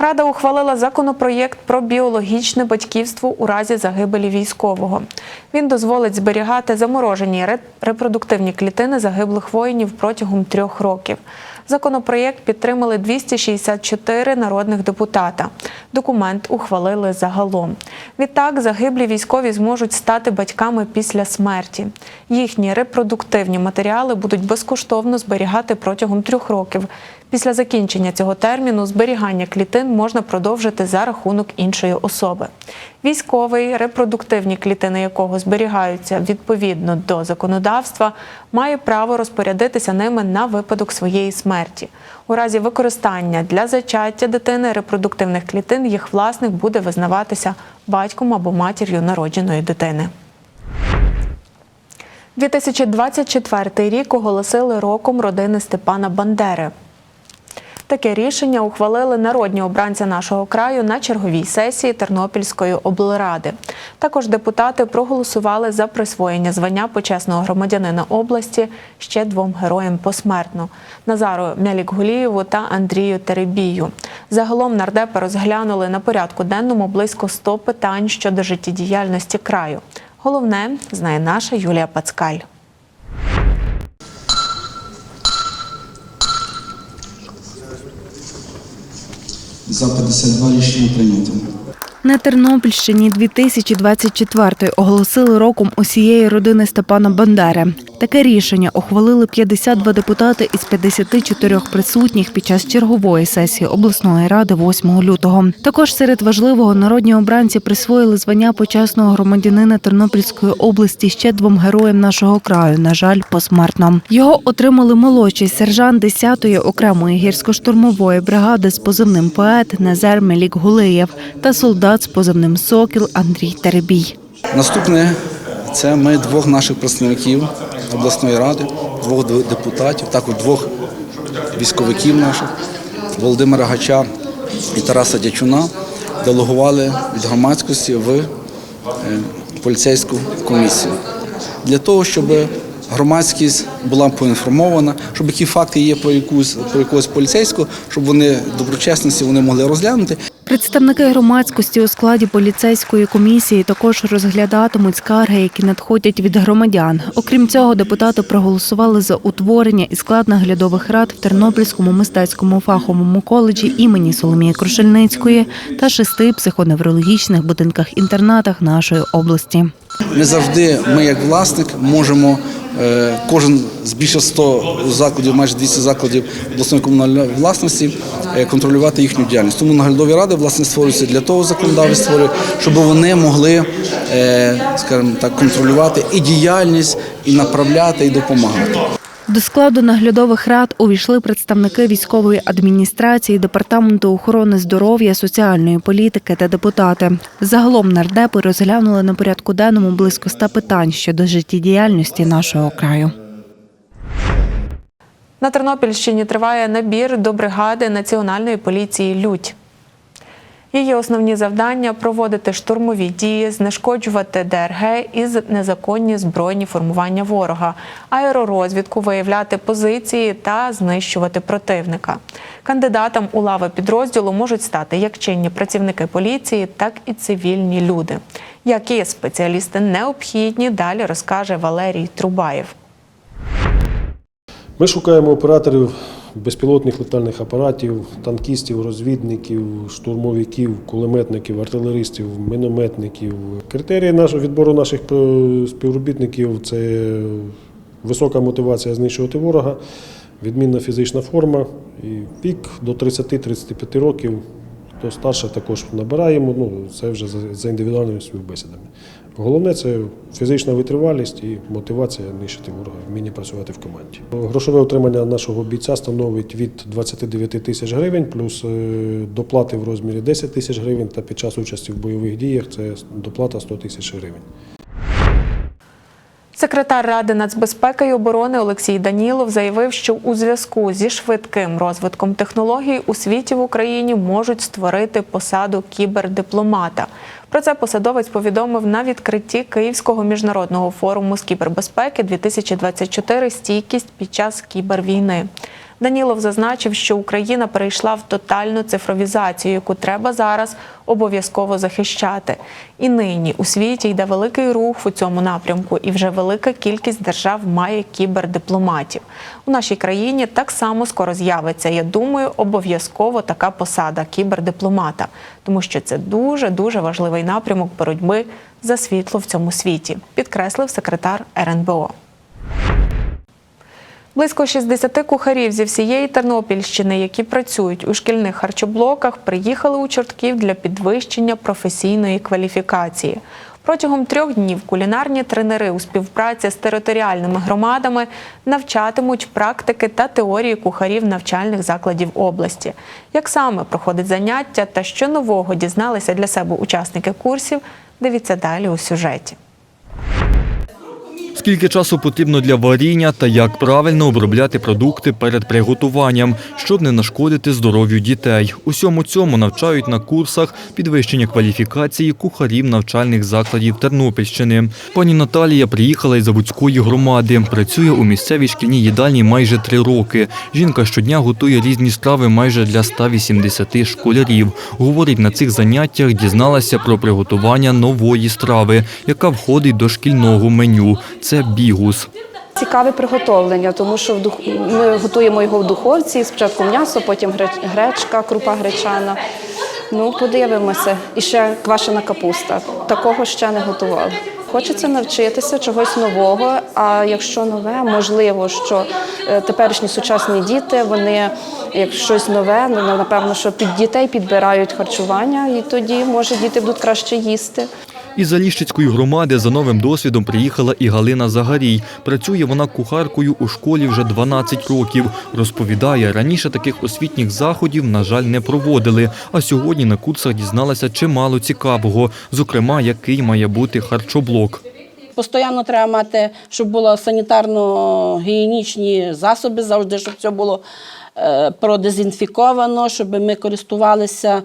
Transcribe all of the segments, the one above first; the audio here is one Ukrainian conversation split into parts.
Рада ухвалила законопроєкт про біологічне батьківство у разі загибелі військового. Він дозволить зберігати заморожені репродуктивні клітини загиблих воїнів протягом трьох років. Законопроєкт підтримали 264 народних депутата. Документ ухвалили загалом. Відтак, загиблі військові зможуть стати батьками після смерті. Їхні репродуктивні матеріали будуть безкоштовно зберігати протягом трьох років. Після закінчення цього терміну зберігання клітин можна продовжити за рахунок іншої особи. Військовий, репродуктивні клітини якого зберігаються відповідно до законодавства, має право розпорядитися ними на випадок своєї смерті. У разі використання для зачаття дитини репродуктивних клітин їх власник буде визнаватися батьком або матір'ю народженої дитини. 2024 рік оголосили роком родини Степана Бандери. Таке рішення ухвалили народні обранці нашого краю на черговій сесії Тернопільської облради. Також депутати проголосували за присвоєння звання почесного громадянина області ще двом героям посмертно Назару Мялікгулієву та Андрію Теребію. Загалом нардепи розглянули на порядку денному близько 100 питань щодо життєдіяльності краю. Головне знає наша Юлія Пацкаль. За 52 рішення прийнято. На Тернопільщині 2024 оголосили роком усієї родини Степана Бандери. Таке рішення ухвалили 52 депутати із 54 присутніх під час чергової сесії обласної ради 8 лютого. Також серед важливого народні обранці присвоїли звання почесного громадянина Тернопільської області ще двом героям нашого краю. На жаль, посмертно. Його отримали молодший сержант 10-ї окремої гірсько-штурмової бригади з позивним поет Назар Мелік Гулиєв та солдат з позивним Сокіл Андрій Теребій. Наступне це ми двох наших представників обласної ради, двох депутатів, також двох військовиків наших Володимира Гача і Тараса Дячуна делегували від громадськості в е, поліцейську комісію для того, щоб громадськість була поінформована, щоб які факти є про якусь про якогось поліцейського, щоб вони доброчесності вони могли розглянути Представники громадськості у складі поліцейської комісії також розглядатимуть скарги, які надходять від громадян. Окрім цього, депутати проголосували за утворення і склад наглядових рад в Тернопільському мистецькому фаховому коледжі імені Соломії Крушельницької та шести психоневрологічних будинках-інтернатах нашої області. Не завжди ми, як власник, можемо е, кожен з більше 100 закладів, майже 200 закладів обласної комунальної власності е, контролювати їхню діяльність. Тому наглядові ради власне створюються для того, законодавець створює, щоб вони могли, е, скажімо так, контролювати і діяльність, і направляти, і допомагати. До складу наглядових рад увійшли представники військової адміністрації, департаменту охорони здоров'я, соціальної політики та депутати. Загалом нардепи розглянули на порядку денному близько ста питань щодо життєдіяльності нашого краю. На Тернопільщині триває набір до бригади Національної поліції Лють. Її основні завдання проводити штурмові дії, знешкоджувати ДРГ і незаконні збройні формування ворога, аеророзвідку, виявляти позиції та знищувати противника. Кандидатам у лави підрозділу можуть стати як чинні працівники поліції, так і цивільні люди. Які спеціалісти необхідні, далі розкаже Валерій Трубаєв. Ми шукаємо операторів безпілотних летальних апаратів, танкістів, розвідників, штурмовиків, кулеметників, артилеристів, мінометників. Критерії нашого відбору наших е, співробітників це висока мотивація знищувати ворога, відмінна фізична форма і вік до 30-35 років. Хто старше також набираємо, ну це вже за індивідуальними співбесідами. Головне це фізична витривалість і мотивація нищити ворога, вміння працювати в команді. Грошове утримання нашого бійця становить від 29 тисяч гривень, плюс е, доплати в розмірі 10 тисяч гривень, та під час участі в бойових діях це доплата 100 тисяч гривень. Секретар Ради нацбезпеки і оборони Олексій Данілов заявив, що у зв'язку зі швидким розвитком технологій у світі в Україні можуть створити посаду кібердипломата. Про це посадовець повідомив на відкритті Київського міжнародного форуму з кібербезпеки 2024 стійкість під час кібервійни. Данілов зазначив, що Україна перейшла в тотальну цифровізацію, яку треба зараз обов'язково захищати. І нині у світі йде великий рух у цьому напрямку, і вже велика кількість держав має кібердипломатів. У нашій країні так само скоро з'явиться. Я думаю, обов'язково така посада кібердипломата, тому що це дуже дуже важливий напрямок боротьби за світло в цьому світі, підкреслив секретар РНБО. Близько 60 кухарів зі всієї Тернопільщини, які працюють у шкільних харчоблоках, приїхали у Чортків для підвищення професійної кваліфікації. Протягом трьох днів кулінарні тренери у співпраці з територіальними громадами навчатимуть практики та теорії кухарів навчальних закладів області. Як саме проходить заняття та що нового дізналися для себе учасники курсів, дивіться далі у сюжеті. Скільки часу потрібно для варіння та як правильно обробляти продукти перед приготуванням, щоб не нашкодити здоров'ю дітей. Усьому цьому навчають на курсах підвищення кваліфікації кухарів навчальних закладів Тернопільщини. Пані Наталія приїхала із Заводської громади. Працює у місцевій шкільній їдальні майже три роки. Жінка щодня готує різні страви майже для 180 школярів. Говорить, на цих заняттях дізналася про приготування нової страви, яка входить до шкільного меню. Це бігус. Цікаве приготовлення, тому що в дух... ми готуємо його в духовці. Спочатку м'ясо, потім греч- гречка, крупа гречана. Ну, подивимося. І ще квашена капуста. Такого ще не готували. Хочеться навчитися чогось нового. А якщо нове, можливо, що е, теперішні сучасні діти, вони як щось нове, ну, напевно, що під дітей підбирають харчування, і тоді може діти будуть краще їсти. Із Заліщицької громади за новим досвідом приїхала і Галина Загарій. Працює вона кухаркою у школі вже 12 років. Розповідає, раніше таких освітніх заходів, на жаль, не проводили. А сьогодні на курсах дізналася чимало цікавого, зокрема, який має бути харчоблок. Постоянно треба мати, щоб було санітарно-гігієнічні засоби, завжди, щоб все було е, продезінфіковано, щоб ми користувалися.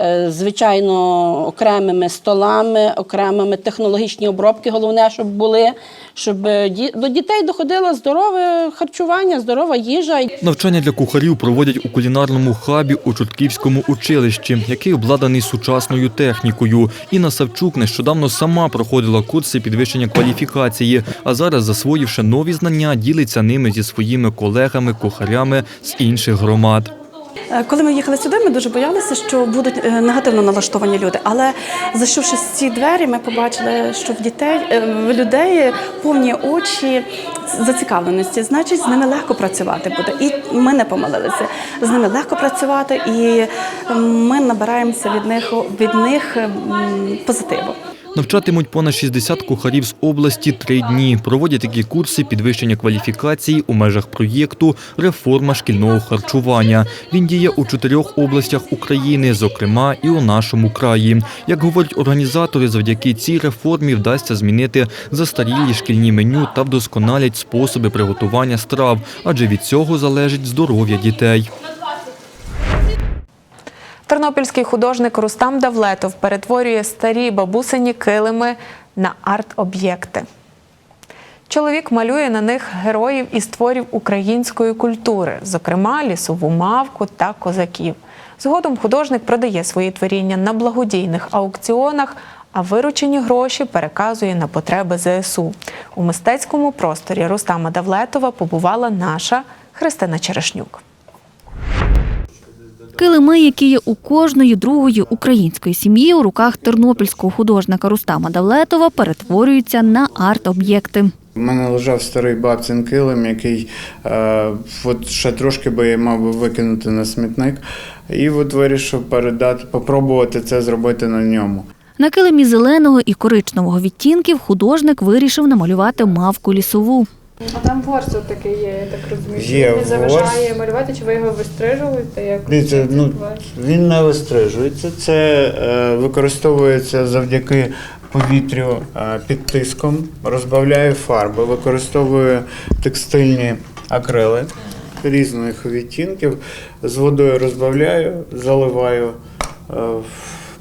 Е, Звичайно, окремими столами, окремими технологічні обробки. Головне, щоб були, щоб е, до дітей доходило здорове харчування, здорова їжа. Навчання для кухарів проводять у кулінарному хабі у Чортківському училищі, який обладнаний сучасною технікою. Інна Савчук нещодавно сама проходила курси підвищення кваліфікації, а зараз, засвоївши нові знання, ділиться ними зі своїми колегами-кухарями з інших громад. Е, Коли ми їхали сюди, ми дуже боялися, що будуть е, негативно налаштовані люди. Але зайшовши з ці двері, ми побачили, що в дітей е, в людей повні очі зацікавленості. Значить, з ними легко працювати буде. І ми не помилилися. З ними легко працювати, і ми набираємося від них від них позитиву. Навчатимуть понад 60 кухарів з області три дні. Проводять такі курси підвищення кваліфікації у межах проєкту Реформа шкільного харчування. Він діє у чотирьох областях України, зокрема і у нашому краї. Як говорять організатори, завдяки цій реформі вдасться змінити застарілі шкільні меню та вдосконалять способи приготування страв, адже від цього залежить здоров'я дітей. Тернопільський художник Рустам Давлетов перетворює старі бабусині килими на арт-об'єкти. Чоловік малює на них героїв із творів української культури, зокрема лісову мавку та козаків. Згодом художник продає свої творіння на благодійних аукціонах, а виручені гроші переказує на потреби ЗСУ. У мистецькому просторі Рустама Давлетова побувала наша Христина Черешнюк. Килими, які є у кожної другої української сім'ї, у руках тернопільського художника Рустама Давлетова перетворюються на арт-об'єкти. У мене лежав старий бабцин килим, який е, от ще трошки би я мав би викинути на смітник. І от вирішив передати, попробувати це зробити на ньому. На килимі зеленого і коричневого відтінків художник вирішив намалювати мавку лісову. А там ворс такий є, я так розумію. Є Він не заважає ворс. малювати, чи ви його вистрижуєте? Як Дивіться, ну, він не вистрижується. Це е, використовується завдяки повітрю е, під тиском, розбавляє фарби, використовує текстильні акрили різних відтінків. З водою розбавляю, заливаю е, в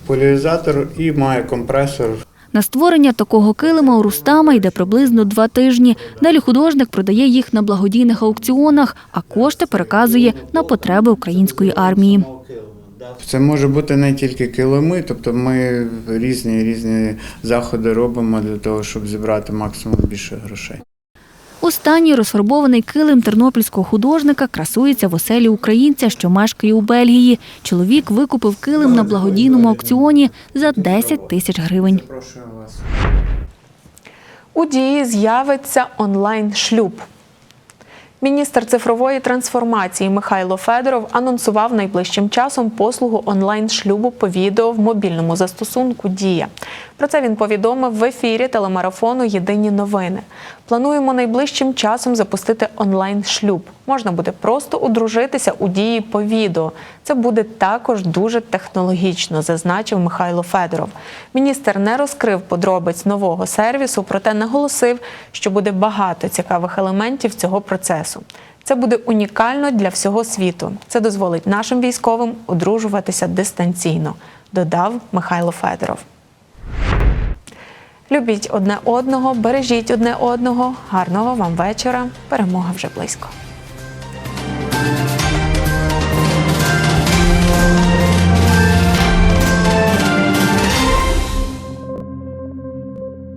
поляризатор і має компресор. На створення такого килима у Рустама йде приблизно два тижні. Далі художник продає їх на благодійних аукціонах, а кошти переказує на потреби української армії. Це може бути не тільки килими, тобто ми різні різні заходи робимо для того, щоб зібрати максимум більше грошей. Останній розфарбований килим тернопільського художника красується в оселі українця, що мешкає у Бельгії. Чоловік викупив килим на благодійному аукціоні за 10 тисяч гривень. У дії з'явиться онлайн-шлюб. Міністр цифрової трансформації Михайло Федоров анонсував найближчим часом послугу онлайн-шлюбу по відео в мобільному застосунку Дія. Про це він повідомив в ефірі телемарафону Єдині новини. Плануємо найближчим часом запустити онлайн-шлюб. Можна буде просто одружитися у дії по відео. Це буде також дуже технологічно, зазначив Михайло Федоров. Міністр не розкрив подробиць нового сервісу, проте наголосив, що буде багато цікавих елементів цього процесу. Це буде унікально для всього світу. Це дозволить нашим військовим одружуватися дистанційно, додав Михайло Федоров. Любіть одне одного, бережіть одне одного. Гарного вам вечора. Перемога вже близько.